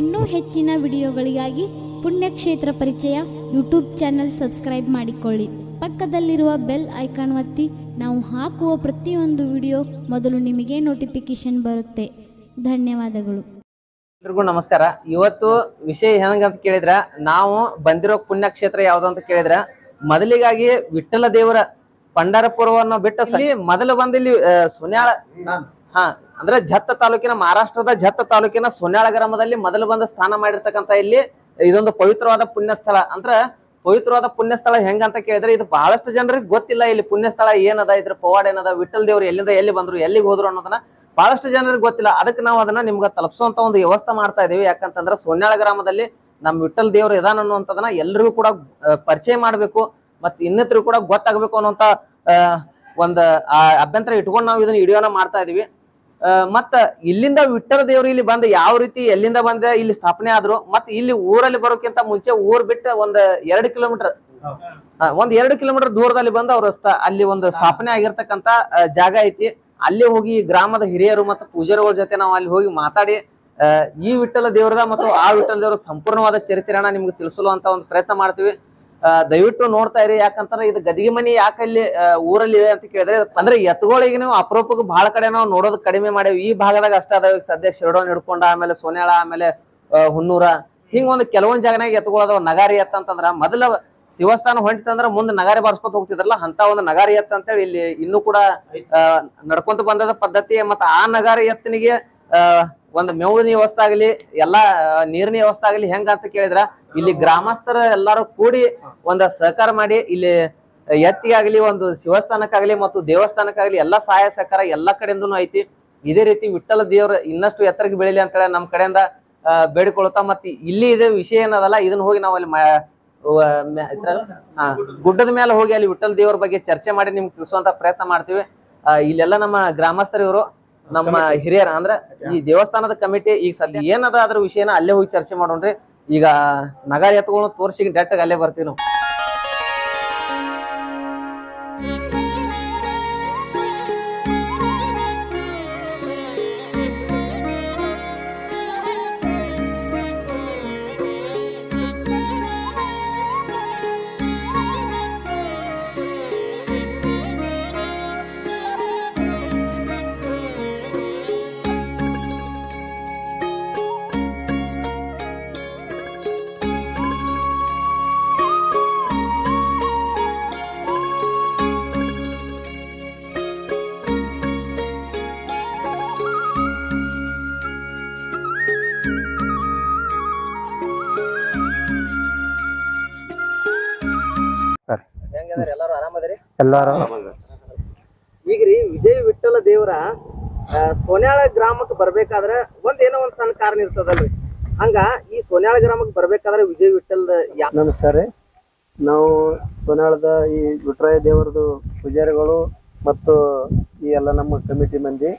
ಇನ್ನೂ ಹೆಚ್ಚಿನ ವಿಡಿಯೋಗಳಿಗಾಗಿ ಪುಣ್ಯಕ್ಷೇತ್ರ ಪರಿಚಯ ಯೂಟ್ಯೂಬ್ ಚಾನೆಲ್ ಸಬ್ಸ್ಕ್ರೈಬ್ ಮಾಡಿಕೊಳ್ಳಿ. ಪಕ್ಕದಲ್ಲಿರುವ ಬೆಲ್ ಐಕಾನ್ ಒತ್ತಿ ನಾವು ಹಾಕುವ ಪ್ರತಿಯೊಂದು ವಿಡಿಯೋ ಮೊದಲು ನಿಮಗೆ ನೋಟಿಫಿಕೇಶನ್ ಬರುತ್ತೆ. ಧನ್ಯವಾದಗಳು. ಎಲ್ರಿಗೂ ನಮಸ್ಕಾರ. ಇವತ್ತು ವಿಷಯ ಹೆಂಗಂತ ಕೇಳಿದ್ರ ನಾವು ಬಂದಿರೋ ಪುಣ್ಯಕ್ಷೇತ್ರ ಯಾವ್ದು ಅಂತ ಕೇಳಿದ್ರ ಮೊದಲಿಗಾಗಿ ವಿಠ್ಠಲ ದೇವರ ಪಂಡಾರಪುರವನ್ನು ಬಿಟ್ಟ ಸರಿ ಮೊದಲು ಬಂದಿಲ್ಲಿ ಸೊನ್ಯಾಳ. ಹಾ ಅಂದ್ರೆ ಜತ್ತ ತಾಲೂಕಿನ ಮಹಾರಾಷ್ಟ್ರದ ಜತ್ತ ತಾಲೂಕಿನ ಸೊನ್ಯಾಳ ಗ್ರಾಮದಲ್ಲಿ ಮೊದಲು ಬಂದು ಸ್ನಾನ ಮಾಡಿರ್ತಕ್ಕಂಥ ಇಲ್ಲಿ ಇದೊಂದು ಪವಿತ್ರವಾದ ಪುಣ್ಯ ಸ್ಥಳ ಅಂದ್ರ ಪವಿತ್ರವಾದ ಪುಣ್ಯ ಸ್ಥಳ ಹೆಂಗಂತ ಕೇಳಿದ್ರೆ ಇದು ಬಹಳಷ್ಟು ಜನರಿಗೆ ಗೊತ್ತಿಲ್ಲ ಇಲ್ಲಿ ಪುಣ್ಯ ಸ್ಥಳ ಏನದ, ಇದ್ರ ಪವಾಡ ಏನದ ವಿಠಲ್ ದೇವ್ರು ಎಲ್ಲಿಂದ ಎಲ್ಲಿ ಬಂದ್ರು, ಎಲ್ಲಿಗೆ ಹೋದ್ರು ಅನ್ನೋದನ್ನ ಬಹಳಷ್ಟು ಜನರಿಗೆ ಗೊತ್ತಿಲ್ಲ. ಅದಕ್ಕೆ ನಾವು ಅದನ್ನ ನಿಮ್ಗೆ ತಲುಪಿಸುವಂತ ಒಂದು ವ್ಯವಸ್ಥೆ ಮಾಡ್ತಾ ಇದೀವಿ. ಯಾಕಂತಂದ್ರೆ ಸೊನ್ಯಾಳ ಗ್ರಾಮದಲ್ಲಿ ನಮ್ ವಿಠಲ್ ದೇವ್ರು ಇದಾನ ಅನ್ನುವಂಥದನ್ನ ಎಲ್ರಿಗೂ ಕೂಡ ಪರಿಚಯ ಮಾಡ್ಬೇಕು ಮತ್ತೆ ಇನ್ನಿತರು ಕೂಡ ಗೊತ್ತಾಗಬೇಕು ಅನ್ನುವಂತ ಒಂದು ಅಭ್ಯಂತರ ಇಟ್ಕೊಂಡು ನಾವು ಇದನ್ನ ವಿಡಿಯೋನ ಮಾಡ್ತಾ ಇದೀವಿ. ಮತ್ತ ಇಲ್ಲಿಂದ ವಿಠ್ಠಲ ದೇವ್ರು ಇಲ್ಲಿ ಬಂದ ಯಾವ ರೀತಿ ಎಲ್ಲಿಂದ ಬಂದ, ಇಲ್ಲಿ ಸ್ಥಾಪನೆ ಆದ್ರು ಮತ್ ಇಲ್ಲಿ ಊರಲ್ಲಿ ಬರೋಕ್ಕಿಂತ ಮುಂಚೆ ಊರ್ ಬಿಟ್ಟ ಒಂದ್ ಎರಡು ಕಿಲೋಮೀಟರ್. ಒಂದ್ ಎರಡು ಕಿಲೋಮೀಟರ್ ದೂರದಲ್ಲಿ ಬಂದು ಅವ್ರ ಅಲ್ಲಿ ಒಂದು ಸ್ಥಾಪನೆ ಆಗಿರ್ತಕ್ಕಂತ ಜಾಗ ಐತಿ. ಅಲ್ಲಿ ಹೋಗಿ ಗ್ರಾಮದ ಹಿರಿಯರು ಮತ್ತು ಪೂಜಾರಿಗಳ ಜೊತೆ ನಾವು ಅಲ್ಲಿ ಹೋಗಿ ಮಾತಾಡಿ ಈ ವಿಠ್ಠಲ ದೇವ್ರದ ಮತ್ತು ಆ ವಿಠ್ಠಲ ದೇವ್ರ ಸಂಪೂರ್ಣವಾದ ಚರಿತ್ರೆಯನ್ನ ನಿಮ್ಗೆ ತಿಳಿಸಲು ಅಂತ ಒಂದು ಪ್ರಯತ್ನ ಮಾಡ್ತೀವಿ. ದಯವಿಟ್ಟು ನೋಡ್ತಾ ಇರಿ, ಯಾಕಂತಂದ್ರೆ ಇದು ಗದಿಗೆ ಮನಿ ಯಾಕೆ ಇಲ್ಲಿ ಊರಲ್ಲಿ ಇದೆ ಅಂತ ಕೇಳಿದ್ರೆ, ಅಂದ್ರೆ ಎತ್ತುಗಳಿಗೆ ನೀವು ಅಪರೂಪಕ್ಕೆ ಬಹಳ ಕಡೆ ನಾವು ನೋಡೋದು ಕಡಿಮೆ ಮಾಡೇವಿ. ಈ ಭಾಗದಾಗ ಅಷ್ಟ ಅದಾವ. ಸದ್ಯ ಶಿರಡೋನ್, ಹಿಡ್ಕೊಂಡ, ಆಮೇಲೆ ಸೋನ್ಯಾಳ, ಆಮೇಲೆ ಹುನ್ನೂರ ಹಿಂಗ ಒಂದು ಕೆಲವೊಂದ್ ಜಾಗನಾಗ ಎತ್ಕೊಳ್ಳೋದು ನಗಾರಿ ಎತ್ತ ಅಂತಂದ್ರ ಮೊದಲ ಶಿವಸ್ಥಾನ ಹೊಂಟಿತಂದ್ರ ಮುಂದೆ ನಗಾರಿ ಬಾರಿಸ್ಕೊತ ಹೋಗ್ತಿದ್ರಲ್ಲ ಅಂತ ಒಂದು ನಗಾರಿ ಎತ್ತ ಅಂತೇಳಿ ಇಲ್ಲಿ ಇನ್ನೂ ಕೂಡ ನಡ್ಕೊಂತ ಬಂದದ ಪದ್ಧತಿ. ಮತ್ತ ಆ ನಗಾರಿ ಎತ್ತನಿಗೆ ಒಂದು ಮೇವಿನ ವ್ಯವಸ್ಥೆ ಆಗಲಿ ಎಲ್ಲಾ ನೀರಿನ ವ್ಯವಸ್ಥೆ ಆಗಲಿ ಹೆಂಗ ಅಂತ ಕೇಳಿದ್ರ ಇಲ್ಲಿ ಗ್ರಾಮಸ್ಥರ ಎಲ್ಲಾರು ಕೂಡಿ ಒಂದ ಸಹಕಾರ ಮಾಡಿ ಇಲ್ಲಿ ಎತ್ತಿಗಾಗ್ಲಿ ಒಂದು ಶಿವಸ್ಥಾನಕ್ಕಾಗ್ಲಿ ಮತ್ತು ದೇವಸ್ಥಾನಕ್ಕಾಗಲಿ ಎಲ್ಲಾ ಸಹಾಯ ಸಹಕಾರ ಎಲ್ಲಾ ಕಡೆಯಿಂದನು ಐತಿ. ಇದೇ ರೀತಿ ವಿಠಲ ದೇವ್ರ ಇನ್ನಷ್ಟು ಎತ್ತರಕ್ಕೆ ಬೆಳಿಲಿ ಅಂತೇಳಿ ನಮ್ ಕಡೆಯಿಂದ ಆ, ಬೇಡಿಕೊಳ್ತಾ ಮತ್ತೆ ಇಲ್ಲಿ ಇದೆ ವಿಷಯ ಏನದಲ್ಲ ಇದನ್ನ ಹೋಗಿ ನಾವು ಅಲ್ಲಿ ಗುಡ್ಡದ ಮೇಲೆ ಹೋಗಿ ಅಲ್ಲಿ ವಿಠ್ಠಲ ದೇವರ ಬಗ್ಗೆ ಚರ್ಚೆ ಮಾಡಿ ನಿಮ್ಗೆ ತಿಳಿಸುವಂತ ಪ್ರಯತ್ನ ಮಾಡ್ತೀವಿ. ಇಲ್ಲೆಲ್ಲ ನಮ್ಮ ಗ್ರಾಮಸ್ಥರು ಇವರು ನಮ್ಮ ಹಿರಿಯರ ಅಂದ್ರ ಈ ದೇವಸ್ಥಾನದ ಕಮಿಟಿ ಈಗ ಸದ್ಯ ಏನದ ಅದ್ರ ವಿಷಯನ ಅಲ್ಲೇ ಹೋಗಿ ಚರ್ಚೆ ಮಾಡೋಣ್ರಿ. ಈಗ ನಗರ ಎತ್ಕೊಂಡು ತೋರ್ಸಿ ಡೈರೆಕ್ಟ್ ಅಲ್ಲೇ ಬರ್ತೀವಿ ನಾವು. ಎಲ್ಲಾರು. ಈಗ ರೀ ವಿಜಯ ವಿಠ್ಠಲ ದೇವರ ಸೋನ್ಯಾಳ ಗ್ರಾಮಕ್ಕೆ ಬರ್ಬೇಕಾದ್ರೆ ಒಂದ್ ಏನೋ ಒಂದ್ ಸಣ್ಣ ಕಾರಣ ಇರ್ತದಲ್ರಿ. ಹಂಗ ಈ ಸೋನ್ಯಾಳ ಗ್ರಾಮಕ್ಕೆ ಬರ್ಬೇಕಾದ್ರೆ ವಿಜಯ್ ವಿಠಲ್ ನಮಸ್ಕಾರ ರೀ. ನಾವು ಸೋನ್ಯಾಳದ ಈ ವಿಟ್ರಾಯ ದೇವರದು ಪೂಜಾರಿಗಳು ಮತ್ತು ಈ ಎಲ್ಲ ನಮ್ಮ ಕಮಿಟಿ ಮಂದಿ.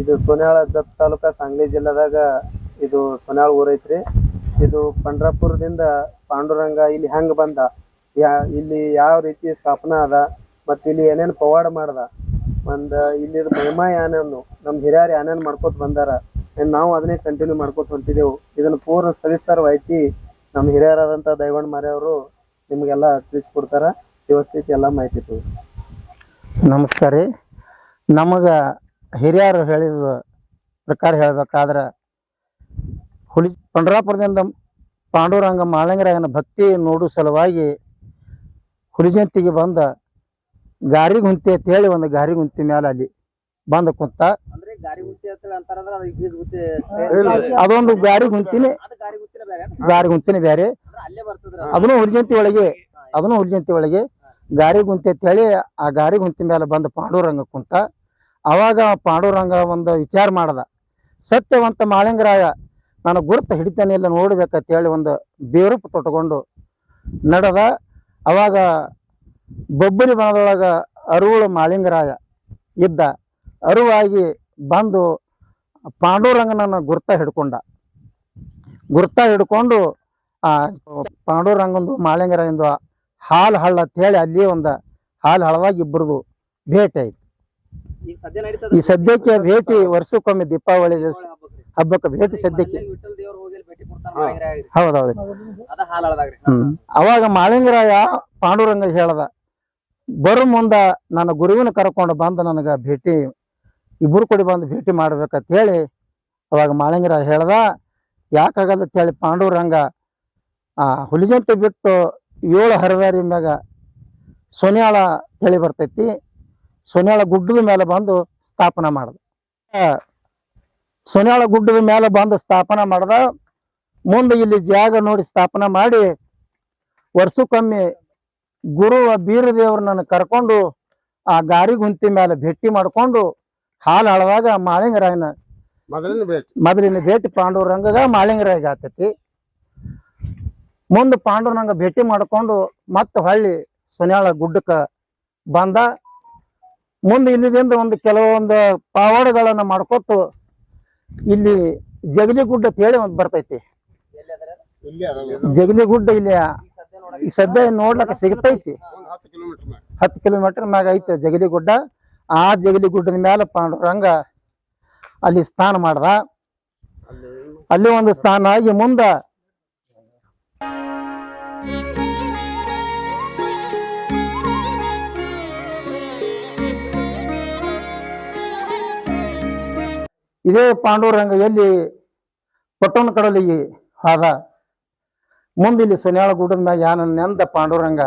ಇದು ಸೋನ್ಯಾಳ ದತ್ ತಾಲೂಕಾ ಸಾಂಗ್ಲಿ ಜಿಲ್ಲಾದಾಗ ಇದು ಸೋನ್ಯಾಳ ಊರೈತ್ರಿ. ಇದು ಪಂಡ್ರಾಪುರದಿಂದ ಪಾಂಡುರಂಗ ಇಲ್ಲಿ ಹೆಂಗ್ ಬಂದ? ಯಾ, ಇಲ್ಲಿ ಯಾವ ರೀತಿ ಸ್ಥಾಪನಾ ಅದ, ಮತ್ತು ಇಲ್ಲಿ ಏನೇನ್ ಪವಾಡ ಮಾಡ್ದ. ಒಂದ್ ಇಲ್ಲಿ ಮಹಿಮಾ ಏನೇನು ನಮ್ಮ ಹಿರಿಯರು ಏನೇನ್ ಮಾಡ್ಕೊತ ಬಂದಾರ. ನಾವು ಅದನ್ನೇ ಕಂಟಿನ್ಯೂ ಮಾಡ್ಕೊತ ಹೊಂಟಿದೆವು. ಇದನ್ನ ಪೂರ್ಣ ಸವಿಸ್ತಾರ ಮಾಹಿತಿ ನಮ್ಮ ಹಿರಿಯರಾದಂತ ದೈವಣ್ಣ ಮಾರಿಯವರು ನಿಮಗೆಲ್ಲ ತಿಳಿಸ್ಕೊಡ್ತಾರ ವ್ಯವಸ್ಥಿತ ಎಲ್ಲ ಮಾಹಿತಿ ನಮಸ್ಕಾರ ರೀ. ನಮಗ ಹಿರಿಯರು ಹೇಳಿದ ಪ್ರಕಾರ ಹೇಳ್ಬೇಕಾದ್ರ, ಹುಲಿ, ಪಂಡ್ರಾಪುರದಿಂದ ಪಾಂಡುರಂಗ ಮಾಳಂಗರಾಯನ ಭಕ್ತಿ ನೋಡು ಸಲುವಾಗಿ ಹುಲಿಜಂತಿಗೆ ಬಂದ ಗಾರಿ ಗುಂತಿ ಅಂತ ಹೇಳಿ ಒಂದು ಗಾರಿ ಗುಂತಿ ಮೇಲೆ ಅಲ್ಲಿ ಬಂದ ಕುಂತ ಅದೊಂದು ಗಾರಿ ಗುಂತಿನೇ. ಅದು ಗಾರಿ ಗುಂತಿನೇ ಬೇರೆ ಅಲ್ಲೇ ಬರ್ತದ್ರ ಅದನ್ನು ಹುಲಿಜಂತಿ ಒಳಗೆ ಅದನ್ನು ಹುಲಿಜಂತಿ ಒಳಗೆ ಗಾರಿ ಗುಂತಿ ಅಂತ ಹೇಳಿ ಆ ಗಾರಿ ಗುಂತಿ ಮೇಲೆ ಬಂದ ಪಾಂಡುರಂಗ ಕುಂತ ಅವಾಗ ಆ ಪಾಂಡುರಂಗ ಒಂದು ವಿಚಾರ ಮಾಡದ. ಸತ್ಯವಂತ ಮಾಳಿಂಗರಾಯ ನಾನು ಗುರುತು ಹಿಡಿತೇನೆ ಇಲ್ಲ ನೋಡ್ಬೇಕಂತ ಹೇಳಿ ಒಂದು ಬೇರೂಪ ತೊಟ್ಕೊಂಡು ನಡೆದ. ಅವಾಗ ಬೊಬ್ಬರಿ ಬನದೊಳಗ ಅರುಳು ಮಾಳಿಂಗರಾಯ ಇದ್ದ ಅರುವಾಗಿ ಬಂದು ಪಾಂಡುರಂಗನನ್ನು ಗುರ್ತ ಹಿಡ್ಕೊಂಡ. ಗುರ್ತ ಹಿಡ್ಕೊಂಡು ಆ ಪಾಂಡುರಂಗಂದು ಮಾಳಿಂಗರಾಯಂದು ಹಾಲು ಹಳ್ಳ ಅಂತ ಹೇಳಿ ಅಲ್ಲಿ ಒಂದು ಹಾಲು ಹಳವಾಗಿ ಇಬ್ಬರದು ಭೇಟಿ ಆಯ್ತು. ಈ ಸದ್ಯಕ್ಕೆ ಭೇಟಿ ವರ್ಷಕ್ಕೊಮ್ಮೆ ದೀಪಾವಳಿ ಹಬ್ಬಕ್ಕೆ ಭೇಟಿ ಸದ್ಯಕ್ಕೆ. ಹೌದೌದು. ಹ್ಮ್. ಅವಾಗ ಮಾಳಿಂಗರಾಯ ಪಾಂಡುರಂಗ ಹೇಳ್ದ ಬರು ಮುಂದ ನನ್ನ ಗುರುವಿನ ಕರ್ಕೊಂಡು ಬಂದು ನನಗ ಭೇಟಿ ಇಬ್ಬರು ಕೂಡಿ ಬಂದು ಭೇಟಿ ಮಾಡ್ಬೇಕಂತ ಹೇಳಿ ಅವಾಗ ಮಾಳಿಂಗರಾಯ ಹೇಳ್ದ ಯಾಕಾಗಲ್ಲ ಅಂತ ಹೇಳಿ ಪಾಂಡುರಂಗ ಆ ಹುಲಿಜಂತೆ ಬಿಟ್ಟು ಏಳು ಹರಿದಾರಿ ಮ್ಯಾಗ ಸೊನ್ಯಾಳ ಹೇಳಿ ಬರ್ತೈತಿ ಸೊನ್ಯಾಳ ಗುಡ್ಡದ ಮೇಲೆ ಬಂದು ಸ್ಥಾಪನೆ ಮಾಡ್ದ. ಸೊನ್ಯಾಳ ಗುಡ್ಡದ ಮೇಲೆ ಬಂದು ಸ್ಥಾಪನ ಮಾಡ್ದ. ಮುಂದೆ ಇಲ್ಲಿ ಜಾಗ ನೋಡಿ ಸ್ಥಾಪನೆ ಮಾಡಿ. ವರ್ಷಕ್ಕೊಮ್ಮೆ ಗುರು ಬೀರದೇವ್ರನ್ನ ಕರ್ಕೊಂಡು ಆ ಗಾರಿ ಗುಂತಿ ಮೇಲೆ ಭೇಟಿ ಮಾಡ್ಕೊಂಡು ಹಾಲು ಹಳದಾಗ ಮಾಳಿಂಗರಾಯನ ಮೊದಲಿನ ಭೇಟಿ. ಮೊದಲಿನ ಭೇಟಿ ಪಾಂಡುರಂಗಗ ಮಾಳಿಂಗರಾಯಗ ಆತತಿ. ಮುಂದೆ ಪಾಂಡುರಂಗ ಭೇಟಿ ಮಾಡ್ಕೊಂಡು ಮತ್ತೆ ಹೊಳ್ಳಿ ಸೊನ್ಯಾಳ ಗುಡ್ಡಕ್ಕ ಬಂದ. ಮುಂದೆ ಇಲ್ಲಿದಿಂದ ಒಂದು ಕೆಲವೊಂದು ಪಾವಾಡಗಳನ್ನ ಮಾಡ್ಕೊತು ಇಲ್ಲಿ ಜಗಲಿ ಗುಡ್ಡ ಅಂತ ಹೇಳಿ ಒಂದು ಬರ್ತೈತಿ. ಜಗಲಿ ಗುಡ್ಡ ಇಲ್ಲಿ ಈ ಸದ್ಯ ನೋಡ್ಲಕ್ಕ ಸಿಗ್ತೈತಿ. ಹತ್ತು ಕಿಲೋಮೀಟರ್ ಮ್ಯಾಗ ಐತೆ ಜಗಲಿ ಗುಡ್ಡ ಆ ಜಗಲಿ ಗುಡ್ಡದ ಮ್ಯಾಲ ಪಾಂಡುರಂಗ ಅಲ್ಲಿ ಸ್ನಾನ ಮಾಡ್ದ. ಅಲ್ಲಿ ಒಂದು ಸ್ನಾನ ಆಗಿ ಮುಂದ ಇದೇ ಪಾಂಡುರಂಗ ಎಲ್ಲಿ ಪಟ್ಟಣ ಕಡಲಿಗೆ ಆದ ಮುಂದೆ ಇಲ್ಲಿ ಸೊನ್ಯಾಳ ಗುಡ್ಡದ ಮ್ಯಾಗ ಯಾನ ನೆಂದ ಪಾಂಡುರಂಗ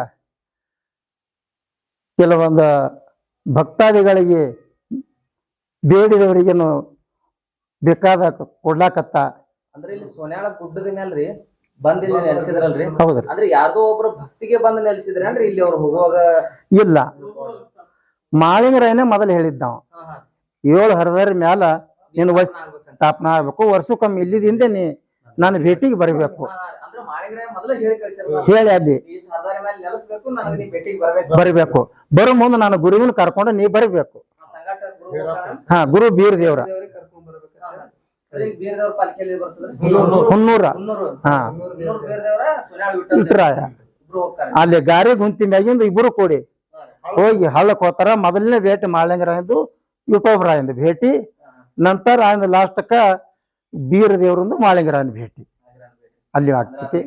ಕೆಲವೊಂದು ಭಕ್ತಾದಿಗಳಿಗೆ ಬೇಡಿದವರಿಗೇನು ಬೇಕಾದ ಕೊಡ್ಲಾಕತ್ತ. ಅಂದ್ರೆ ಇಲ್ಲಿ ಸೊನ್ಯಾಳ ಗುಡ್ಡದ ಮೇಲ್ರಿ ಬಂದ ಇಲ್ಲಿ ನೆಲೆಸಿದ್ರಲ್ರಿ? ಹೌದ್ರಿ. ಅಂದ್ರೆ ಯಾರ್ದೋ ಒಬ್ರು ಭಕ್ತಿಗೆ ಬಂದ ನೆಲೆಸಿದ್ರಿ ಅಂದ್ರೆ ಇಲ್ಲಿ ಅವ್ರು ಹೋಗುವಾಗ? ಇಲ್ಲ. ಮಾಳಿಂಗರಾಯನೇ ಮೊದಲು ಹೇಳಿದ್ದ ನಾವು ಏಳು ಹರದರ ಮ್ಯಾಲ ನೀನು ವಸ್ ಸ್ಥಾಪನಾ ಆಗ್ಬೇಕು. ವರ್ಷಕ್ಕೊಮ್ಮೆ ಇಲ್ಲಿದಿಂದ ನೀ ನಾನು ಭೇಟಿಗೆ ಬರಬೇಕು. ಅಂದ್ರೆ ಮಾಳಿಂಗರಾಯ ಮೊದಲ ಹೇಳಿ ಅಲ್ಲಿ. ಈ ಹರದಾರಿ ಮೇಲೆ ನೆಲೆಸ್ಬೇಕು ನನಗೆ ನೀ ಭೇಟಿಗೆ ಬರ್ಬೇಕು. ಬರಬೇಕು. ಬರೋ ಮುಂದೆ ನಾನು ಗುರುವಿನ ಕರ್ಕೊಂಡು ನೀ ಬರಬೇಕು. ಹಾ ಗುರು ಬೀರ್ ದೇವ್ರ ಹುನ್ನೂರ. ಮುನ್ನೂರು ಹಾ. ಮುನ್ನೂರು ಬೀರದೇವ್ರ ಸೋನ್ಯಾಳ ವಿಠ್ಠಲ್ ದೇವ್ರ ಇಟ್ರಾಯ ಇಬ್ರು ಹೋಗ್ತಾರೆ. ಅಲ್ಲಿ ಗಾರಿ ಗುಂತಿ ಮ್ಯಾಗಿಂದ ಇಬ್ರು ಕೂಡಿ ಹೋಗಿ ಹಳ್ಳಕ್ ಹೋತಾರ ಮೊದಲನೇ ಭೇಟಿ ಮಾಳಿಂಗರಾಯಂದು ಎಂದು ಭೇಟಿ ನಂತರ ಅಂದ ಲಾಸ್ಟಕ್ಕ ಬೀರ ದೇವರಂದು ಮಾಳಿಂಗರಾಯನ ಭೇಟಿ. ಅಲ್ಲಿ ಆಗ್ತೈತಿ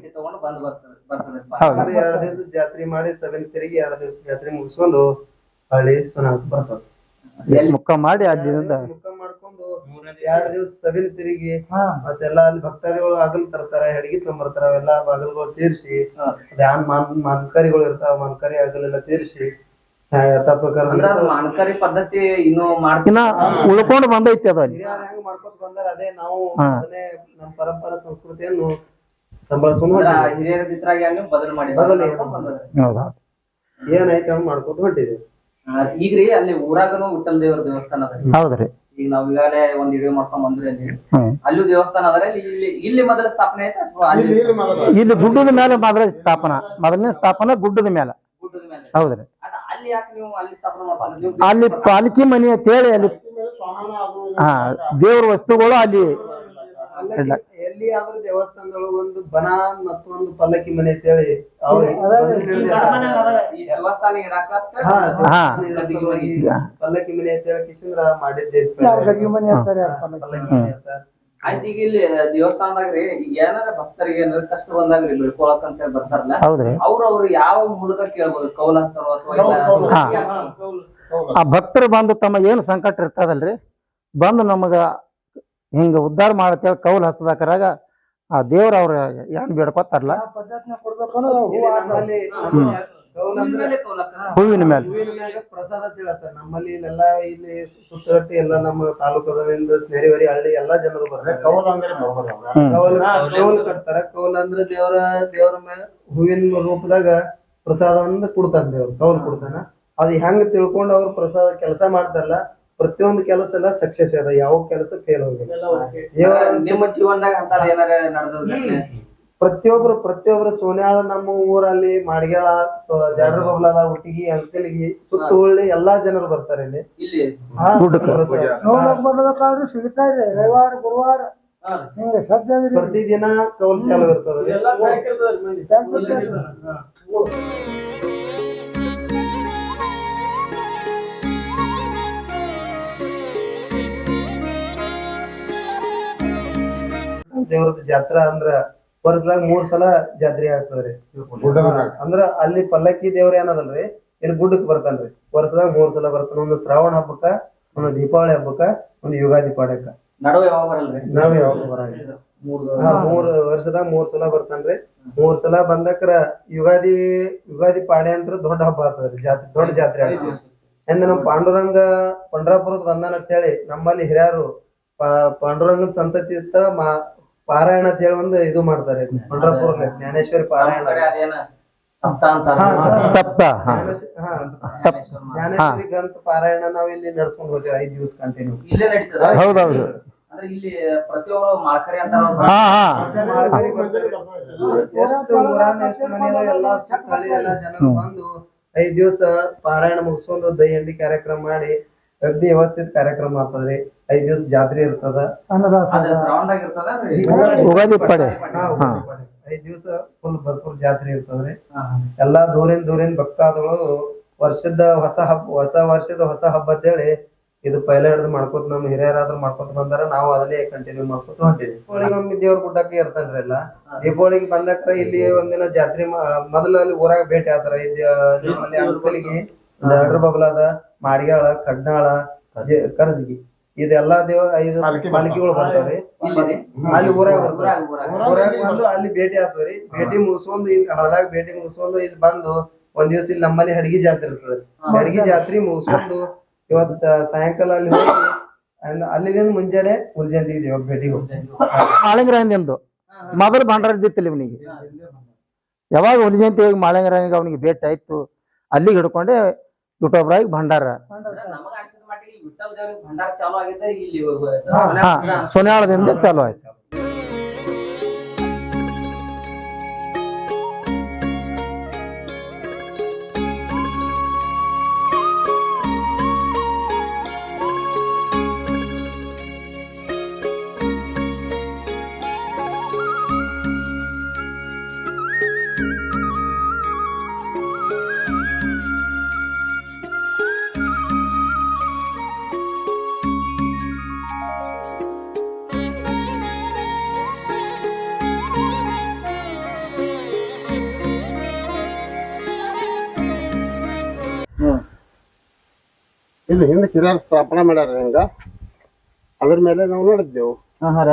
ಅದು ದಿವಸ ಜಾತ್ರೆ ಮಾಡಿ ಸಭೆನ್ ತಿರುಗಿ ಎರಡು ದಿವಸ ಜಾತ್ರೆ ಮುಗಿಸ್ಕೊಂಡು ಹಳ್ಳಿ ಸೊನಾಳಕ್ ಬರ್ತದೆ. ಮುಖ ಮಾಡಿ ಅಲ್ಲಿಂದ ಮುಖ ಮಾಡ್ಕೊಂಡು ಎರಡು ದಿವಸ ಸಭೆನ್ ತಿರುಗಿ ಮತ್ತೆಲ್ಲ ಅಲ್ಲಿ ಭಕ್ತಾದಿಗಳು ಹಗಲ್ ತರ್ತಾರ ಹೆಡ್ಗಿ ತೊಂಬರ್ತಾರ ಅವೆಲ್ಲ ಬಾಗಲ್ಗಳು ತೀರ್ಸಿ ಧ್ಯಾನ್ ಮಾನ್ ಮಾನ್ಕರಿಗಳು ಇರ್ತಾವ ಮಾನ್ಕರಿ ಹಗಲೆಲ್ಲ ತೀರ್ಸಿ ಯಥಾ ಪ್ರಕಾರ ಅಂದ್ರೆ ಅದು ಮಾನಕರಿ ಪದ್ಧತಿ ಇನ್ನು ಉಳ್ಕೊಂಡು ಬಂದೈತಿ ಅದು ಅಲ್ಲಿ. ಹಿರಿಯರು ಹೆಂಗ್ ಮಾಡ್ಕೊತ ಬಂದಾರ ಅದೇ ನಾವು ಹಾ. ಅದನ್ನೇ ನಮ್ಮ ಪರಂಪರಾ ಸಂಸ್ಕೃತಿಯನ್ನು. ಹಿರಿಯರ ಚಿತ್ರಾಗಿ ಹಂಗೆ ಬದಲು ಮಾಡಿ ಬದಲು. ಹೌದಾ? ಏನೈತೆ ಹಂಗ್ ಮಾಡ್ಕೊತ ಹೊಂಟಿದೆ ಆ, ಈಗ್ರಿ ಅಲ್ಲಿ ಊರಾಗನು ವಿಠಲ್ ದೇವ್ರ ದೇವಸ್ಥಾನ ಅದ ಹೌದ್ರಿ ಈಗ ನಾವ್ ಈಗಾಗಲೇ ಒಂದ್ ವಿಡಿಯೋ ಮಾಡ್ಕೊಂಡ್ ಬಂದ್ರಿ ಅಲ್ಲಿ. ಹ್ಮ್ ಅಲ್ಲೂ ದೇವಸ್ಥಾನ ಅದ ಇಲ್ಲಿ ಇಲ್ಲಿ ಮೊದಲ ಸ್ಥಾಪನೆ ಅಥವಾ ಅಲ್ಲಿ ಇಲ್ಲಿ ಇಲ್ಲಿ ಮೊದಲು. ಇಲ್ಲಿ ಗುಡ್ಡದ ಮೇಲೆ ಮೊದಲ ಸ್ಥಾಪನಾ. ಮೊದಲನೇ ಸ್ಥಾಪನಾ ಗುಡ್ಡದ ಮೇಲೆ. ಗುಡ್ಡದ ಮೇಲೆ. ಹೌದ್ರಿ ಅಲ್ಲಿ ಯಾಕೆ ನೀವು ಅಲ್ಲಿ ಸ್ಥಾಪನೆ ಮಾಡ್ಕೊಂಡ್ರಿ ನೀವು ಅಲ್ಲಿ ಪಾಲಿಕೆ ಮನಿ ಅಂತ ಹೇಳಿ ಅಲ್ಲಿ ಹಾ ದೇವ್ರ ವಸ್ತುಗಳು ಅಲ್ಲಿ ಎಲ್ಲಿ ಆದ್ರೂ ದೇವಸ್ಥಾನದೊಳಗ ಒಂದು ಬನ ಮತ್ತೊಂದು ಪಲ್ಲಕ್ಕಿ ಮನೆ ಅಂತ ಹೇಳಿ ಅವ್ರಿಗೆ ಈ ಶಿವಸ್ಥಾನ ಇಡಾಕ ಹಾ, ಹಾ. ಗದ್ದಿಗೆ ಮನೆ, ಪಲ್ಲಕ್ಕಿ ಮನೆ ಅಂತ ಹೇಳಿ ಕಿಶಂದ್ರ ಮಾಡಿದ್ದೆ ಪಲ್ಲಕ್ಕಿ ಮನೆ ಅಂತ. ಆಯ್ತು ಈಗ ಇಲ್ಲಿ ದೇವಸ್ಥಾನದಾಗ್ರಿ ಈಗ ಏನಾರ ಭಕ್ತರಿಗೆ ಏನಾರ ಕಷ್ಟ ಬಂದಾಗ್ರಿ ಇಲ್ಲಿ ಉಳ್ಕೊಳಕ್ ಅಂತ ಹೇಳಿ ಬರ್ತಾರಲ್ಲ ಹೌದ್ರಿ. ಅವ್ರು ಅವ್ರು ಯಾವ ಮೂಲಕ ಕೇಳ್ಬೋದು ಅಥವಾ ಕೌಲ್. ಹೌದು. ಆ ಭಕ್ತರು ಬಂದು ತಮ್ಮ ಏನ್ ಸಂಕಟ ಇರ್ತದಲ್ರಿ? ಬಂದು ನಮಗ ಹಿಂಗ ಉದ್ಧಾರ ಮಾಡತ್ತೆ ಕೌಲ್ ಹಸದಾಕರಾಗ ಆ ದೇವ್ರ ಅವ್ರ ಏನ್ ಬೇಡ್ಕೊತಾರಲ್ಲ? ಹೂವಿನ ಮೇಲೆ ಮ್ಯಾಗ ಪ್ರಸಾದ ತಿಳತ್ತ ನಮ್ಮಲ್ಲಿ ಇಲ್ಲೆಲ್ಲ ಇಲ್ಲಿ ಸುತ್ತಗಟ್ಟಿ ಎಲ್ಲ ನಮ್ಮ ತಾಲೂಕದಿಂದ ನೆರೆವರಿ ಹಳ್ಳಿ ಎಲ್ಲಾ ಜನರು ಬರ್ತಾರೆ. ಕೌಲ್ ಅಂದ್ರೆ ಕೌಲ್ ಕಟ್ತಾರ. ಕೌಲ್ ಅಂದ್ರೆ ದೇವರ ದೇವರ ಮೇಲೆ ಹೂವಿನ ರೂಪದಾಗ ಪ್ರಸಾದವನ್ನ ಕೊಡ್ತಾನ ದೇವ್ರು. ಕೌಲ್ ಕೊಡ್ತಾನ. ಅದು ಹೆಂಗ್ ತಿಳ್ಕೊಂಡು ಅವ್ರು ಪ್ರಸಾದ ಕೆಲಸ ಮಾಡ್ತಾರಲ್ಲ ಪ್ರತಿಯೊಂದು ಕೆಲಸ ಎಲ್ಲ ಸಕ್ಸಸ್ ಅದ ಯಾವ ಕೆಲಸ ಫೇಲ್ ಹೋಗಿಲ್ಲ. ನಿಮ್ಮ ಜೀವನದಾಗ ಅಂತಾರ ಏನಾರ ನಡೆದ್ರೆ ಪ್ರತಿಯೊಬ್ರು ಪ್ರತಿಯೊಬ್ರು ಸೋನ್ಯಾಳ ನಮ್ಮ ಊರಲ್ಲಿ ಮಾಡ್ಗ್ಯಾಳ ಜಾಡ್ರ ಬಬ್ಲಾದ ಹುಟ್ಟಿಗಿ ಅಂಕಲಿಗಿ ಸುತ್ತುಳ್ಳಿ ಎಲ್ಲಾ ಜನರು ಬರ್ತಾರೆ ಇಲ್ಲಿ. ಇಲ್ಲಿ. ಇದೆ. ರವಿವಾರ ಗುರುವಾರ. ಪ್ರತಿದಿನ ಕವಲ್ ಚಾಲು ಇರ್ತದೆ. ದೇವ್ರದ್ ಜಾತ್ರಾ ಅಂದ್ರ ವರ್ಷದಾಗ ಮೂರ್ ಸಲ ಜಾತ್ರೆ ಆಗ್ತದ್ರಿ. ಅಂದ್ರ ಅಲ್ಲಿ ಪಲ್ಲಕ್ಕಿ ದೇವ್ರ ಏನದಲ್ರಿ? ಇಲ್ಲಿ ಗುಡ್ಡಕ್ ಬರ್ತಾನ್ರಿ. ವರ್ಷದಾಗ ಮೂರ್ ಸಲ ಬರ್ತಾನ ಒಂದು ಶ್ರಾವಣ ಹಬ್ಬಕ್ಕ ಒಂದು ದೀಪಾವಳಿ ಹಬ್ಬಕ್ಕ ಒಂದು ಯುಗಾದಿ ಪಾಡಕ್ಕ ನಡುವೆ ಯಾವಾಗ ಬರಲ್ರಿ? ನಾವ್ ಯಾವಾಗ ಬರಂಗಿಲ್ಲ ಮೂರ್ ವರ್ಷದಾಗ ಮೂರ್ ಸಲ ಬರ್ತಾನ್ರಿ. ಮೂರ್ ಸಲ ಬಂದಕ್ರ ಯುಗಾದಿ ಯುಗಾದಿ ಪಾಡೆ ಅಂತ ದೊಡ್ಡ ಹಬ್ಬ ಆಗ್ತದ್ರಿ. ಜಾತ್ರೆ ದೊಡ್ಡ ಜಾತ್ರೆ ಆಗ್ತದೆ ಅಂದ್ರ ನಮ್ ಪಾಂಡುರಂಗ ಪಂಡ್ರಾಪುರದ ಬಂದಾನ ಅಂತ ಹೇಳಿ ನಮ್ಮಲ್ಲಿ ಹಿರಿಯರು ಪಾ- ಪಾಂಡುರಂಗನ ಸಂತತಿ ಇತ್ತ ಮಾ ಪಾರಾಯಣ ಅಂತ ಹೇಳಿ ಒಂದು ಇದು ಮಾಡ್ತಾರೆ ಪಂಡ್ರಾಪುರ ಜ್ಞಾನೇಶ್ವರಿ ಪಾರಾಯಣ. ಸಪ್ತ ಜ್ಞಾನೇಶ್ವರಿ- ಗ್ರಂಥ ಪಾರಾಯಣ ನಾವ್ ಇಲ್ಲಿ ನಡ್ಕೊಂಡು ಹೋಗ್ತೀವಿ ಐದ್ ದಿವಸ ಕಂಟಿನ್ಯೂ ಇಲ್ಲೇ ನಡೀತದ? ಹೌದೌದು. ಅಂದ್ರೆ ಇಲ್ಲಿ ಪ್ರತಿಯೊಬ್ಬರು ಮಾಳ್ಕರಿ ಅಂತ ಹಾ ಹಾ. ಎಷ್ಟು ಊರಾನ ಎಷ್ಟು ಮನೆ ಎಲ್ಲಾ ಸುತ್ತಳಿ ಎಲ್ಲಾ ಜನರು ಬಂದು ಐದ್ ದಿವಸ ಪಾರಾಯಣ ಮುಗಿಸ್ಕೊಂಡು ದೈಹಂಡಿ ಕಾರ್ಯಕ್ರಮ ಮಾಡಿ ಅಗ್ದಿ ವ್ಯವಸ್ಥಿತ ಕಾರ್ಯಕ್ರಮ ಆಗ್ತದ್ರಿ ಐದ್ ದಿವಸ ಜಾತ್ರೆ ಇರ್ತದ? ಅದ ಶ್ರಾವಣದಾಗ ಇರ್ತದ ಉಗಾದಿ ಪಡೆ ಹಾ, ಐದ್ ದಿವಸ ಫುಲ್ ಭರ್ಪೂರ್ ಜಾತ್ರೆ ಇರ್ತದ್ರಿ. ಎಲ್ಲಾ ದೂರಿನ ದೂರಿನ ಭಕ್ತಾದಿಗಳು ವರ್ಷದ ಹೊಸ ಹಬ್ಬ ಹೊಸ ವರ್ಷದ ಹೊಸ ಹಬ್ಬ ಅಂತೇಳಿ ಇದು ಪೈಲ ಹಿಡಿದು ಮಾಡ್ಕೊತ ನಮ್ ಹಿರಿಯರಾದ್ರೂ ಮಾಡ್ಕೊತ ಬಂದಾರ. ನಾವು ಅದನ್ನೇ ಕಂಟಿನ್ಯೂ ಮಾಡ್ಕೊತ ಹೊಂಟಿದ್ವಿ. ದೀಪಾವಳಿಗೆ ಒಮ್ಮೆ ದೇವ್ರ ಗುಡ್ಡಕ್ಕೆ ಇರ್ತಾನ್ರಿ ಎಲ್ಲ. ದೀಪಾವಳಿಗೆ ಬಂದಕ್ರ ಇಲ್ಲಿ ಒಂದಿನ ಜಾತ್ರೆ ಮಾ- ಮೊದಲು ಅಲ್ಲಿ ಊರಾಗ ಭೇಟಿ ಆತರ. ಇಲ್ಲಿ ನಮ್ಮಲ್ಲಿ ಅಂಕಲಿಗೆ ದಡ್ರ ಬಬಲಾದ ಮಾಡಿಯಾಳ ಕಡ್ನಾಳ ಜೆ- ಕರ್ಜಗಿ. ಇದೆಲ್ಲಾ ದೇವ ಐದು ಪಾಲಿಕೆಗಳು ಬರ್ತಾವ್ರಿ ಅಲ್ಲಿ ಊರಾಗ ಬರ್ತಾರ ಊರಾಗ ಬಂದು ಅಲ್ಲಿ ಭೇಟಿ ಆಗ್ತದ್ರಿ ಭೇಟಿ ಮುಗಿಸ್ಕೊಂಡು ಇಲ್ಲಿ ಹಳದಾಗ ಭೇಟಿ ಮುಗಿಸ್ಕೊಂಡು ಇಲ್ಲಿ ಬಂದು ಒಂದ್ ದಿವಸ ಇಲ್ಲಿ ನಮ್ಮಲ್ಲಿ ಹಡಗಿ ಜಾತ್ರೆ ಇರ್ತದ್ರಿ. ಹಡಗಿ ಜಾತ್ರೆ ಮುಗಿಸ್ಕೊಂಡು ಇವತ್ತ ಸಾಯಂಕಾಲ ಅಲ್ಲಿ ಹೋಗಿ ಅಲ್ಲಿಂದ ಮುಂಜಾನೆ ಮುಂಜಾನೆ ದೇವ್ರ ಭೇಟಿಗೆ ಹೋಗ್ತೀವಿ. ಮೊದಲು ಭಂಡಾರ ಇದ್ದಿತ್ತಿಲ್ಲ ಇವನಿಗೆ? ಯಾವಾಗ ಜಯಂತಿ ಹೋಗಿ ಮಾಳಿಂಗರಾಯನಿಗೆ ಅವನಿಗೆ ಭೇಟಿ ಆಯ್ತು ಅಲ್ಲಿಗೆ ಹಿಡ್ಕೊಂಡೆ ಯೂಟ್ಯೂಬ್ರಾಗಿ ಭಂಡಾರ ನಮಗ ಅನ್ಸಿದ ಮಟ್ಟಿಗೆ ವಿಠಲ್ ದೇವ್ರಿಗೆ ಭಂಡಾರ ಚಾಲು ಆಗಿದ್ದೆ ಇಲ್ಲಿ ಹಾ ಸೊನ್ಯಾಳದಿಂದ ಚಾಲು ಆಯ್ತು ಇಲ್ಲಿ ಹಿಂದೆ ಹಿರಿಯರು ಸ್ಥಾಪನೆ ಮಾಡ್ಯಾರ ಹಿಂಗ? ಅದ್ರ ಮೇಲೆ ನಾವು ನೋಡಿದ್ದೆವು.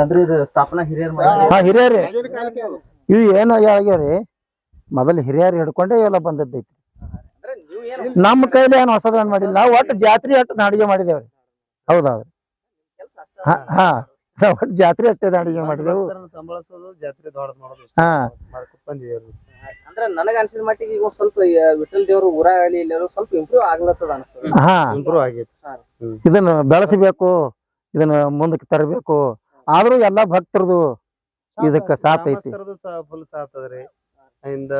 ಅಂದ್ರೆ ಇದು ಸ್ಥಾಪನಾ ಹಿರಿಯರ್ ಹಾ ಹಿರಿಯರಿ. ಆಗಿನ ಕಾಲಕ್ಕೆ ಅದು. ಇವು ಏನು ಆಗ್ಯಾವ್ರಿ ಮೊದಲು ಹಿರಿಯರು ಹಿಡ್ಕೊಂಡೆ ಇವೆಲ್ಲ ಬಂದದ್ದೈತಿ. ನಮ್ಮ ಕೈಲಿ ಏನು ಹೊಸದನ್ ಮಾಡಿಲ್ಲ. ನಾವು ಒಟ್ಟು ಜಾತ್ರೆ ಅಟ್ಟು ನಾಡಿಗೆ ಮಾಡಿದೇವ್ರಿ. ಹೌದೌದು ಹಾ ಒಟ್ಟು ಜಾತ್ರೆ ಅಟ್ಟೆ ಅಡುಗೆ ಮಾಡಿದೆವು. ಭಕ್ತರನ್ನ ಜಾತ್ರೆ ಹಾ. ಅಂದ್ರೆ ನನಗ ಅನ್ಸಿದ ಮಟ್ಟಿಗೆ ಈಗ ಒಂದ್ ಸ್ವಲ್ಪ ಈ ವಿಠಲ್ ಊರ ಊರಾಗಲಿ ಇಲ್ಲಿ ಸ್ವಲ್ಪ ಇಂಪ್ರೂವ್ ಆಗ್ಲತ್ತದ ಅನ್ಸ್ತದ. ಹಾ. ಇಂಪ್ರೂವ್ ಆಗೈತಿ ಇದನ್ನ ಬೆಳೆಸಬೇಕು ಇದನ್ನ ಮುಂದಕ್ಕೆ ತರಬೇಕು. ಆದ್ರೂ ಎಲ್ಲಾ ಭಕ್ತರದು ಇದಕ್ಕ ಸಾಥ್ ಐತಿ. ಫುಲ್ ಸಾಥ್ ಅದ್ರಿ ಇಂದ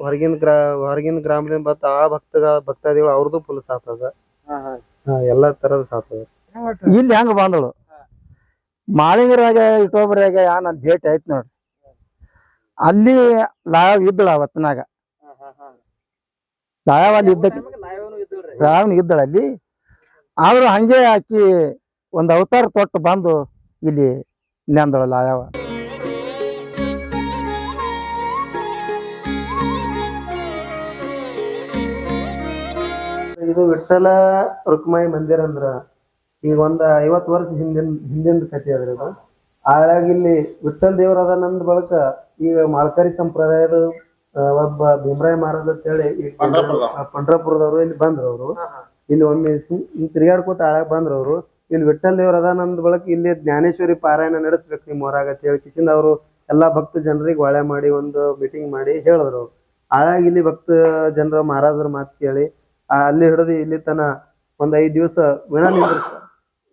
ಹೊರಗಿನ ಗ್ರಾ ಹೊರಗಿನ ಗ್ರಾಮದಿಂದ ಬತ್ತ ಆ ಭಕ್ತ ಭಕ್ತಾದಿಗಳು ಅವ್ರದ್ದು ಫುಲ್ ಸಾಥ್ ಅದ. ಹಾ, ಎಲ್ಲಾ ತರದ ಸಾಥ್ ಅದ. ಇಲ್ಲಿ ಹೆಂಗ ಬಂದಳು? ಮಾಳಿಂಗರಾಗ ಇಟ್ಟೊಬ್ರಾಗ ಯಾ ನನ್ ಭೇಟಿ ಆಯ್ತು ನೋಡ್ರಿ. ಅಲ್ಲಿ ಲಾಯವ್ ಇದ್ದಳ ಅವತ್ತಿನಾಗ ಲಾಯವ್ ಅಲ್ಲಿ ಇದ್ದ ಲಾಯವನು ಇದ್ದಳ ಅಲ್ಲಿ. ಆದ್ರೂ ಹಂಗೆ ಆಕಿ ಒಂದು ಅವತಾರ ತೊಟ್ಟು ಬಂದು ಇಲ್ಲಿ ನೆಂದಳ ಲಾಯವ. ಇದು ವಿಠಲ ರುಕ್ಮಾಯಿ ಮಂದಿರ ಅಂದ್ರ ಈಗ ಒಂದ್ ಐವತ್ ವರ್ಷ ಹಿಂದಿನ ಹಿಂದಿನ ಕಥೆ ಅದ್ರ ಇಲ್ಲಿ ವಿಠಲ್ ದೇವರ ಅದ ನಂದ್ ಬಳಕ ಈಗ ಮಾಳ್ಕರಿ ಸಂಪ್ರದಾಯದ ಒಬ್ಬ ಭೀಮರಾಯ ಮಹಾರಾಜ್ ಅಂತ ಹೇಳಿ ಪಂಡ್ರಾಪುರದವ್ರು. ಇಲ್ಲಿ ಬಂದ್ರು ಅವರು ಇಲ್ಲಿ ಒಮ್ಮೆ ತಿರುಗಾಡ್ಕೋತ ಹಿಂಗ್ ತಿರ್ಗಾಡ್ಕೊತ ಆಳಾಗ ಬಂದ್ರು ಅವರು ಇಲ್ಲಿ ವಿಠಲ್ ದೇವ್ರ ಅದ ನಂದ್ ಬಳಕ ಇಲ್ಲಿ ಜ್ಞಾನೇಶ್ವರಿ ಪಾರಾಯಣ ನಡೆಸ್ಬೇಕು ನಿಮ್ಮ ಊರಾಗ ಅಂತ ಹೇಳಿ ಕಿಶಿಂದ ಅವರು ಎಲ್ಲಾ ಭಕ್ತ ಜನರಿಗೆ ಒಳ್ಳೆ ಮಾಡಿ ಒಂದು ಮೀಟಿಂಗ್ ಮಾಡಿ ಹೇಳಿದ್ರು. ಅವ್ರು ಆಳಾಗ ಇಲ್ಲಿ ಭಕ್ತ ಜನರ ಮಹಾರಾಜರ ಮಾತು ಕೇಳಿ ಆ ಅಲ್ಲಿ ಹಿಡಿದು ಇಲ್ಲಿ ತನ ಒಂದ್ ಐದ್ ದಿವಸ ವೀಣಾ ನಿಂದ್ರಿಸಿ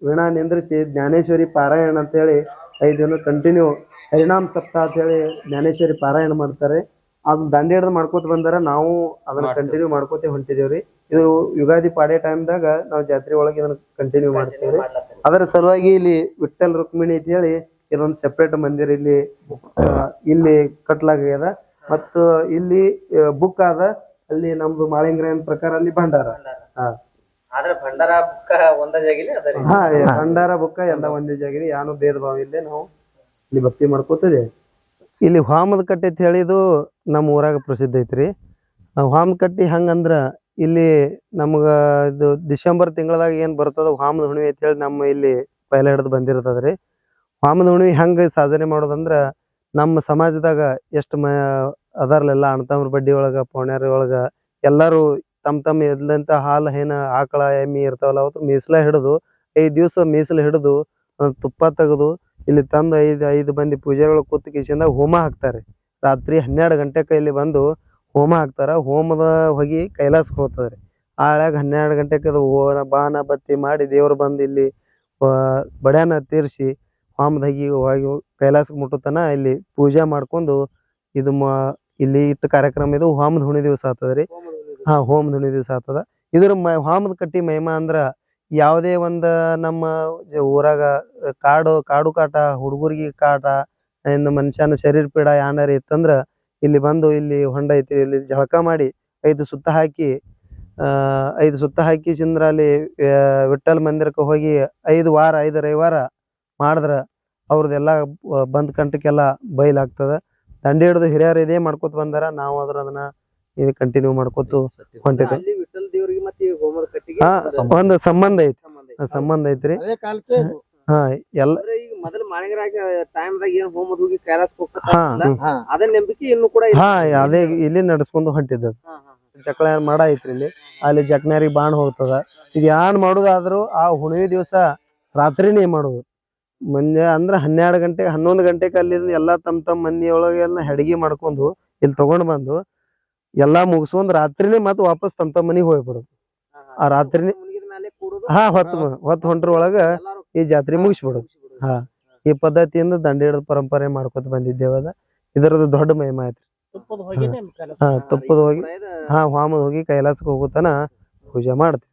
ವೀಣಾ ನಿಂದ್ರಿಸಿ ಜ್ಞಾನೇಶ್ವರಿ ಪಾರಾಯಣ ಅಂತ ಹೇಳಿ ಐದ್ ದಿನ ಕಂಟಿನ್ಯೂ ಹರಿನಾಮ್ ಸಪ್ತ ಅಂತ ಹೇಳಿ ಜ್ಞಾನೇಶ್ವರಿ ಪಾರಾಯಣ ಮಾಡ್ತಾರೆ. ಅದು ದಂಡಿ ಹಿಡಿದು ಮಾಡ್ಕೋತ ಬಂದಾರ ನಾವು ಅದನ್ನ ಕಂಟಿನ್ಯೂ ಮಾಡ್ಕೋತ ಹೊಂಟಿದೇವ್ರಿ ಇದು ಯುಗಾದಿ ಪಾಡ್ಯ ಟೈಮ್ದಾಗ ನಾವು ಜಾತ್ರೆ ಒಳಗೆ ಇದನ್ನ ಕಂಟಿನ್ಯೂ ಮಾಡ್ತೇವ್ರಿ ಅದರ ಸಲುವಾಗಿ ಇಲ್ಲಿ ವಿಠಲ್ ರುಕ್ಮಿಣಿ ಅಂತ ಹೇಳಿ ಇದೊಂದು ಸೆಪರೇಟ್ ಮಂದಿರ ಇಲ್ಲಿ ಇಲ್ಲಿ ಕಟ್ಲಾಗ್ಯದ. ಮತ್ತು ಇಲ್ಲಿ ಬುಕ್ ಆದ ಅಲ್ಲಿ ನಮ್ದು ಮಾಳಿಂಗ್ರಾಯನ್ ಪ್ರಕಾರ ಅಲ್ಲಿ ಭಂಡಾರ. ಭಂಡಾರ. ಬುಕ್ಕ ಒಂದೇ ಜಾಗಿಲಿ ಹಾ ಭಂಡಾರ ಬುಕ್ಕ ಎಲ್ಲ ಒಂದೇ ಜಾಗ ಯಾನು ಭೇದ ಭಾವ ಇಲ್ಲೇ ನಾವು ಇಲ್ಲಿ ಭಕ್ತಿ ಮಾಡ್ಕೋತದೆ? ಇಲ್ಲಿ ವಾಮದ ಕಟ್ಟಿ ಅಂತ ಹೇಳಿದು ನಮ್ಮ ಊರಾಗ ಪ್ರಸಿದ್ಧ ಐತ್ರಿ. ವಾಮ ಕಟ್ಟಿ ಹಂಗಂದ್ರ ಇಲ್ಲಿ ನಮ್ಗೆ ಇದು ಡಿಸೆಂಬರ್ ತಿಂಗಳದಾಗ ಏನ್ ಬರ್ತದ ವಾಮದ ಹುಣ್ಣಿಮೆ ಅಂತ ಹೇಳಿ ನಮ್ಮ ಇಲ್ಲಿ ಪೈಲ ಹಿಡಿದು ಬಂದಿರ್ತದ್ರಿ ವಾಮದ ಹುಣ್ಣಿಮೆ ಹೆಂಗ ಸಾಧನೆ ಮಾಡೋದಂದ್ರ ನಮ್ಮ ಸಮಾಜದಾಗ ಎಷ್ಟು ಮ ಅದಾರ್ಲೆಲ್ಲ ಅಣ್ತಮ್ರ ಬಡ್ಡಿ ಒಳಗ, ಪೌಣ್ಯಾರ ಒಳಗ ಎಲ್ಲಾರು ತಮ್ ತಮ್ಮ ಎದ್ಲಂತ ಹಾಲು ಏನ ಆಕಳ, ಎಮ್ಮಿ ಇರ್ತಾವಲ್ಲ ಅವತ್ತು ಮೀಸಲ ಹಿಡಿದು ಐದು ದಿವಸ ಮೀಸಲು ಹಿಡಿದು ತುಪ್ಪ ತೆಗೆದು ಇಲ್ಲಿ ತಂದು ಐದು ಐದು ಮಂದಿ ಪೂಜಾರಿಗಳು ಕೂತು ಕಿಶಿಂದ ಹೋಮ ಹಾಕ್ತಾರೆ. ರಾತ್ರಿ ಹನ್ನೆರಡು ಗಂಟೆಕ ಇಲ್ಲಿ ಬಂದು ಹೋಮ ಹಾಕ್ತಾರ. ಹೋಮದ ಹೊಗಿ ಕೈಲಾಸಕ್ಕೆ ಹೋಗ್ತದ್ರಿ ಆಳ್ಯಾಗ ಹನ್ನೆರಡು ಗಂಟೆಕ ಅದು ಹೋ- ಬಾನ ಬತ್ತಿ ಮಾಡಿ ದೇವ್ರು ಬಂದು ಇಲ್ಲಿ ಬಡ್ಯಾನ ತೀರಿಸಿ ಹೋಮದ ಹೊಗಿ ಹೋಗಿ ಕೈಲಾಸಕ್ಕೆ ಮುಟ್ಟುತನ ಇಲ್ಲಿ ಪೂಜೆ ಮಾಡ್ಕೊಂಡು ಇದು ಮ ಇಲ್ಲಿ ಇಟ್ಟು ಕಾರ್ಯಕ್ರಮ ಇದು ಹೋಮದ ಹುಣಿ ದಿವಸ ಆಗ್ತದ್ರಿ ಹಾ ಹೋಮದ ಹುಣಿ ದಿವಸ ಆಗ್ತದ. ಇದ್ರ ಮ ಹೋಮದ ಕಟ್ಟಿ ಮಹಿಮಾ ಅಂದ್ರ ಯಾವುದೇ ಒಂದ ನಮ್ಮ ಜ- ಊರಾಗ ಕಾಡು ಕಾಡು ಕಾಟ ಹುಡುಗರಿಗೆ ಕಾಟ ಇನ್ನು ಮನುಷ್ಯನ ಶರೀರ ಪೀಡ ಯಾನಾರ ಇತ್ತಂದ್ರ ಇಲ್ಲಿ ಬಂದು ಇಲ್ಲಿ ಹೊಂಡ ಐತಿ ಇಲ್ಲಿ ಜಳಕ ಮಾಡಿ ಐದು ಸುತ್ತ ಹಾಕಿ ಆ ಐದು ಸುತ್ತ ಹಾಕಿ ಚಂದ್ರ ಅಲ್ಲಿ ಆ, ವಿಠ್ಠಲ್ ಮಂದಿರಕ್ಕೆ ಹೋಗಿ ಐದು ವಾರ ಐದು ರವಿವಾರ ಮಾಡಿದ್ರ ಅವ್ರದ್ದೆಲ್ಲ ಬಂದ್ ಕಂಟಕ್ಕೆಲ್ಲ ಬಯಲಾಗ್ತದ ದಂಡಿ ಹಿಡಿದು ಹಿರಿಯರು ಇದೇ ಮಾಡ್ಕೊತ ಬಂದಾರ. ನಾವು ಅದ್ರ ಅದನ್ನ ಕಂಟಿನ್ಯೂ ಮಾಡ್ಕೊತ ಅಲ್ಲಿ ದೇವ್ರಿಗೆ ಮತ್ತೆ ಕಟ್ಟಿಗೆ ಹಾ ಒಂದು ಸಂಬಂಧ ಐತಿ ಸಂಬಂಧ ಆ ಐತಿ. ಸಂಬಂಧ ಐತ್ರಿ. ಅದೇ ಕಾಲಕ್ಕೆ ಹಾ ಎಲ್ಲ ಅಂದ್ರೆ ಈಗ ಮೊದಲು ಮಾಣಿಗರಾಗ ಟೈಮ್ದಾಗ ಏನ್ ಹೋಮದ ಹೋಗಿ ಕೈಲಾಸ ಹಾ ಹಾ ಅದ ನಂಬಿಕೆ ಇನ್ನು ಕೂಡ ಇದೆ. ಹಾ ಅದೇ ಇಲ್ಲಿ ನಡ್ಸ್ಕೊಂಡು ಹೊಂಟಿದ್ದ ಹಾ, ಹಾ, ಹಾ. ಜಕಳ ಮಾಡ ಐತ್ರಿ ಇಲ್ಲಿ. ಅಲ್ಲಿ ಜಕ್ನಾರಿಗೆ ಬಾಣ್ ಹೋಗ್ತದ. ಇದು ಯಾನ್ ಮಾಡುದಾದ್ರು ಆ ಹುಣ್ಣಿಮೆ ದಿವಸ ರಾತ್ರಿನೇ ಮಾಡುದು. ಮುಂಜೆ ಅಂದ್ರ ಹನ್ನೆರಡು ಗಂಟೆ ಹನ್ನೊಂದು ಗಂಟೆಗೆ ಅಲ್ಲಿ ಎಲ್ಲಾ ತಮ್ ತಮ್ಮ ಮಂದಿಯೊಳಗೆಲ್ಲ ಅಡಿಗೆ ಹೆಡಗಿ ಮಾಡ್ಕೊಂಡು ಇಲ್ಲಿ ತಗೊಂಡ್ ಬಂದು ಎಲ್ಲಾ ಮುಗಿಸ್ಕೊಂಡ್ ರಾತ್ರಿನೇ ಮತ್ತ್ ವಾಪಸ್ ತಮ್ ತಮ್ಮ ಮನಿಗ್ ಹೋಗ್ಬಿಡುದು. ಆ ರಾತ್ರಿನೇ ಹಾ ಹೊತ್ ಹೊತ್ ಹೊಂಟ್ರ ಒಳಗ ಈ ಜಾತ್ರೆ ಮುಗಿಸ್ಬಿಡುದು. ಹಾ ಈ ಪದ್ಧತಿಯಿಂದ ದಂಡ ಹಿಡಿದು ಪರಂಪರೆ ಮಾಡ್ಕೊತ ಬಂದಿದ್ದೇವದ. ಇದರದ್ದು ದೊಡ್ಡ ಮಹಿಮಾ ಐತ್ರಿ ಹಾ ತುಪ್ಪದ ಹೋಗಿ ಹಾ. ತುಪ್ಪದ ಹೋಗಿ ಹಾ ವಾಮದ ಹೋಗಿ ಕೈಲಾಸಕ್ಕೆ ಹೋಗುತ್ತಾನ ಪೂಜೆ ಮಾಡ್ತೀವಿ.